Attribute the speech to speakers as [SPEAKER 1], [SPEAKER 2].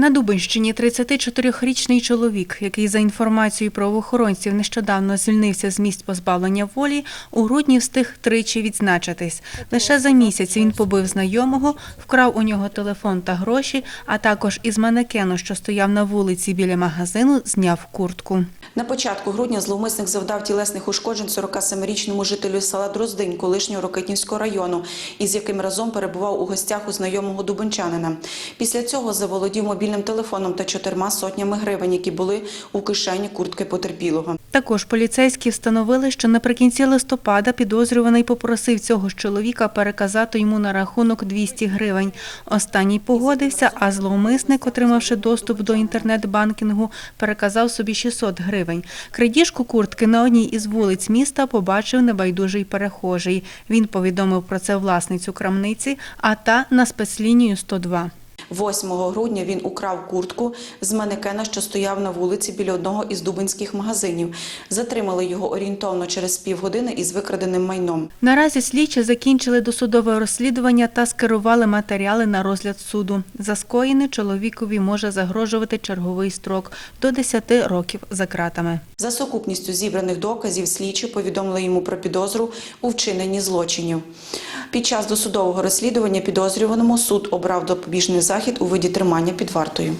[SPEAKER 1] На Дубинщині 34-річний чоловік, який за інформацією правоохоронців нещодавно звільнився з місць позбавлення волі, у грудні встиг тричі відзначитись. Лише за місяць він побив знайомого, вкрав у нього телефон та гроші, а також із манекену, що стояв на вулиці біля магазину, зняв куртку.
[SPEAKER 2] На початку грудня зловмисник завдав тілесних ушкоджень 47-річному жителю села Дроздинь, колишнього Рокитнівського району, із яким разом перебував у гостях у знайомого дубенчанина. Після цього заволодів мобільним телефоном та чотирма сотнями гривень, які були у кишені куртки потерпілого.
[SPEAKER 1] Також поліцейські встановили, що наприкінці листопада підозрюваний попросив цього ж чоловіка переказати йому на рахунок 200 гривень. Останній погодився, а зловмисник, отримавши доступ до інтернет-банкінгу, переказав собі 600 гривень. Крадіжку куртки на одній із вулиць міста побачив небайдужий перехожий. Він повідомив про це власницю крамниці, а та на спецлінію 102.
[SPEAKER 2] 8 грудня він украв куртку з манекена, що стояв на вулиці біля одного із дубинських магазинів. Затримали його орієнтовно через півгодини із викраденим майном.
[SPEAKER 1] Наразі слідчі закінчили досудове розслідування та скерували матеріали на розгляд суду. За скоєне чоловікові може загрожувати черговий строк до 10 років за ґратами.
[SPEAKER 2] За сукупністю зібраних доказів слідчі повідомили йому про підозру у вчиненні злочинів. Під час досудового розслідування підозрюваному суд обрав допобіжний захід у виді тримання під вартою.